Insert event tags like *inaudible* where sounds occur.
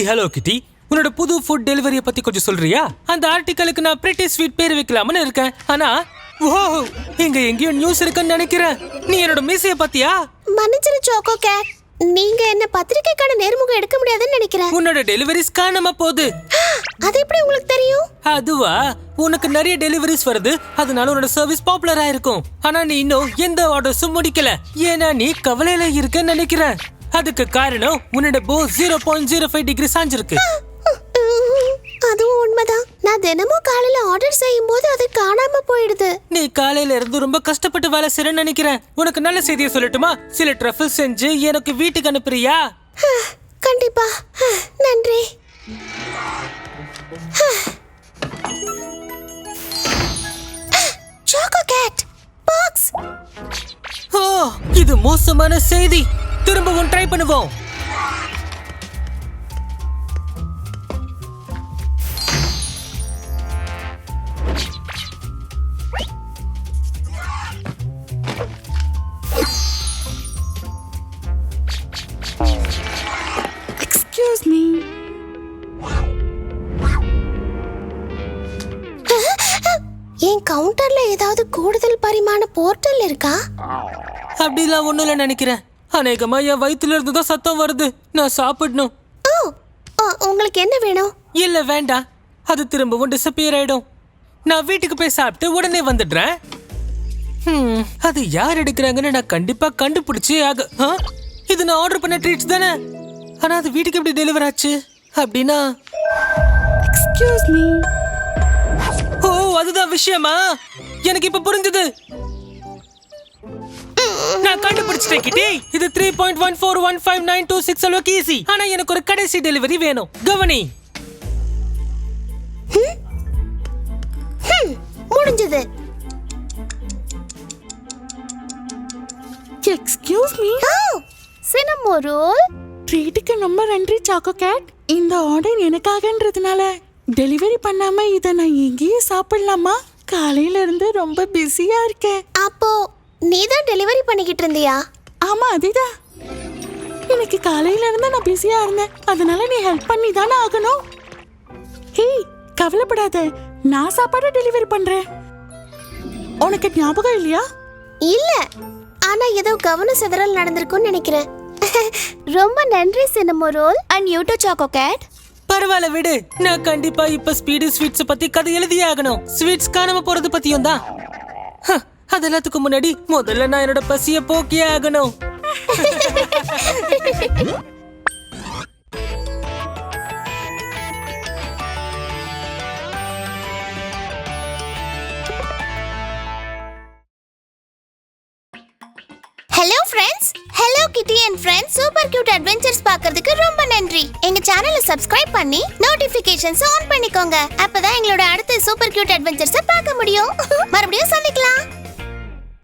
Hey hello கிட்டி உன்னோட புது ஃபுட் டெலிவரியை பத்தி கொஞ்சம் சொல்றியா? அந்த ஆர்டிக்கலுக்கு நான் பிரிட்டி ஸ்வீட் பேர் வைக்கலாம்னு இருக்கேன். ஆனா ஓ இங்க எங்கேயோ நியூஸ் இருக்குன்னு நினைக்கிறேன். நீ என்னோட மீசைய பாத்தியா? மன்னிச்சிரு சோக்கோ கேட் நீங்க என்ன பத்திரிக்கைக்கான நேர்முகம் எடுக்க முடியாதுன்னு நினைக்கிறேன். உன்னோட டெலிவரிஸ் காணாம போகுது. *gasps* அது எப்படி உங்களுக்கு தெரியும்? அதுவா? உனக்கு நிறைய டெலிவரிஸ் வருது. அதனால உன்னோட சர்வீஸ் பாப்புலரா இருக்கும். ஆனா நீ இன்னும் எந்த ஆர்டர்ஸும் முடிக்கல. ஏன்னா நீ கவலையில இருக்கன்னு நினைக்கிறேன். அதுக்கு காரணம் உன்னோட போ zero point zero five degree சாஞ்சிருக்கு. அதுவும் உண்மைதான். நான் தினமும் காலையில ஆர்டர் செய்யும் போது அது காணாம போயிடுது. நீ காலையில இருந்து ரொம்ப கஷ்டப்பட்டு வேலை செய்யறேன்னு நினைக்கிறேன். உனக்கு நல்ல செய்தியை சொல்லட்டுமா? சில ட்ரஃபிள் செஞ்சு எனக்கு வீட்டுக்கு அனுப்புறியா? கண்டிப்பா. நன்றி. சோக்கோ கேட் பாக்ஸ் ஓ இது மோசமான செய்தி. திரும்பவும் ட்ரை பண்ணுவோம். எக்ஸ்கியூஸ் மீ என் கவுண்டர்ல ஏதாவது கூடுதல் பரிமாண போர்ட்டல் இருக்கா? அப்படிலாம் ஒண்ணும் இல்ல நினைக்கிறேன். அநேகமா என் வயித்துல இருந்து தான் சத்தம் வருது. நான் சாப்பிடணும். ஓ உங்களுக்கு என்ன வேணும்? இல்ல வேண்டாம். அது திரும்பவும் டிசப்பியர் ஆயிடும். நான் வீட்டுக்கு போய் சாப்பிட்டு உடனே வந்துடுறேன். அது யார் எடுக்கிறாங்கன்னு நான் கண்டிப்பா கண்டுபிடிச்சே ஆக? இது நான் ஆர்டர் பண்ண ட்ரீட்ஸ் தானே? ஆனா அது வீட்டுக்கு எப்படி டெலிவர் ஆச்சு? அப்படின்னா எக்ஸ்கியூஸ் மீ ஓ அதுதான் விஷயமா? எனக்கு இப்ப புரிஞ்சுது. கிட்டி இது three point one four one five nine two six அளவுக்கு ஈஸி ஆனா எனக்கு ஒரு கடைசி டெலிவரி வேணும். கவனி. முடிஞ்சது. Excuse me oh Cinnamo Roll ட்ரீட்டுக்கு ரொம்ப நன்றி சாக்கோ கேட் இந்த ஆர்டர் எனக்காகன்றதுனால டெலிவரி பண்ணாம இதை நான் எங்கேயே சாப்பிடலாமா? காலையில இருந்து ரொம்ப பிஸியா இருக்கேன். அப்போ நீ தான் டெலிவரி பண்ணிக்கிட்டு இருந்தியா? ஆமா அதேதான் எனக்கு காலையில இருந்து நான் பிஸியா இருந்தேன். அதனால நீ ஹெல்ப் பண்ணி தானே ஆகணும். ஹேய் கவலைப்படாத. நான் சாப்பாடு டெலிவரி பண்றேன். உனக்கு ஞாபகம் இல்லையா? இல்ல. ஆனா ஏதோ கவன சிதறல் நடந்திருக்கும்னு நினைக்கிறேன். *laughs* ரொம்ப நன்றி Cinnamo Roll. And you too Choco Cat பரவாயில்ல விடு. நான் கண்டிப்பா இப்ப ஸ்பீடு ஸ்வீட்ஸ் பத்தி கதை எழுதியே ஆகணும். ஸ்வீட்ஸ் காணாம போறது பத்தியும் தான் ஹ, அது எல்லாத்துக்கும் முன்னாடி முதல்ல நான் என்னோட பசிய போக்கியே ஆகணும். Hello friends hello Kitty and friends super cute adventures பார்க்கிறதுக்கு ரொம்ப நன்றி. எங்க சேனலை சப்ஸ்கிரைப் பண்ணி நோட்டிபிகேஷன்ஸ் ஆன் பண்ணிக்கோங்க. அப்பதான் எங்களோட அடுத்த சூப்பர் கியூட் அட்வென்ச்சர்ஸை பார்க்க முடியும். *laughs* மறுபடியும் சந்திக்கலாம்.